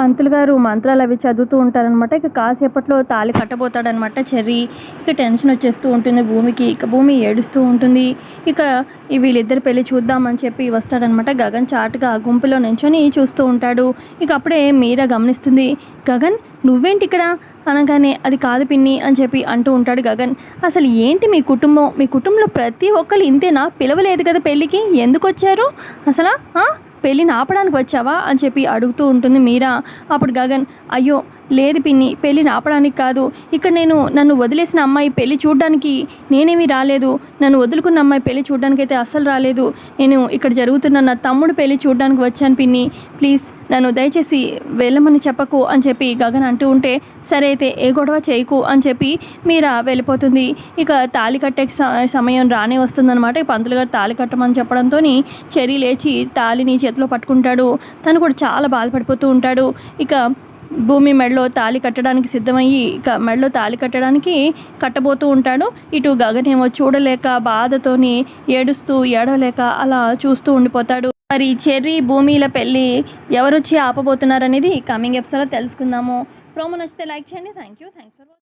పంతులు గారు మంత్రాలు అవి చదువుతూ ఉంటారనమాట ఇక కాసేపట్లో తాళి కట్టబోతాడనమాట చెర్రీ ఇక టెన్షన్ వచ్చేస్తూ ఉంటుంది భూమికి. ఇక భూమి ఏడుస్తూ ఉంటుంది. ఇక వీళ్ళిద్దరు పెళ్ళి చూద్దామని చెప్పి వస్తాడనమాట గగన్ చాటుగా గుంపులో నించొని చూస్తూ ఉంటాడు. ఇక అప్పుడే మీరా గమనిస్తుంది. గగన్ నువ్వేంటి ఇక్కడ? అనగానే అది కాదు పిన్ని అని చెప్పి అంటూ ఉంటాడు గగన్. అసలు ఏంటి మీ కుటుంబం? మీ కుటుంబంలో ప్రతి ఒక్కరు ఇంతేనా? పిలవలేదు కదా పెళ్ళికి? ఎందుకు వచ్చారు? అసలు? పెళ్ళిని ఆపడానికి వచ్చావా అని చెప్పి అడుగుతూ ఉంటుంది మీరా. అప్పుడు గగన్ అయ్యో లేదు పిన్ని పెళ్ళి ఆపడానికి కాదు. ఇక్కడ నేను నన్ను వదిలేసిన అమ్మాయి పెళ్ళి చూడడానికి నేనేమీ రాలేదు. నన్ను వదులుకున్న అమ్మాయి పెళ్ళి చూడడానికి అయితే అస్సలు రాలేదు. నేను ఇక్కడ జరుగుతున్న నా తమ్ముడు పెళ్ళి చూడడానికి వచ్చాను పిన్ని. ప్లీజ్ నన్ను దయచేసి వెళ్ళమని చెప్పకు అని చెప్పి గగన్ అంటూ ఉంటే సరే అయితే ఏ గొడవ చేయకు అని చెప్పి మీరా వెళ్ళిపోతుంది. ఇక తాళి కట్టే స- సమయం రానే వస్తుందన్నమాట. పంతులు గారు తాళి కట్టమని చెప్పడంతో చెరి లేచి తాళిని చేతిలో పట్టుకుంటాడు. తను కూడా చాలా బాధపడిపోతూ ఉంటాడు. ఇక భూమి మెడలో తాళి కట్టడానికి సిద్ధమయ్యి ఇక మెడలో తాళి కట్టడానికి కట్టబోతూ ఉంటాడు. ఇటు గగనేమో చూడలేక బాధతోని ఏడుస్తూ ఏడవలేక అలా చూస్తూ ఉండిపోతాడు. మరి చెర్రీ భూమిల పెళ్ళి ఎవరొచ్చి ఆపబోతున్నారనేది కమింగ్ ఎపిసోడ్లో తెలుసుకుందాము. ప్రోమో నచ్చితే లైక్ చేయండి. Thank you thanks for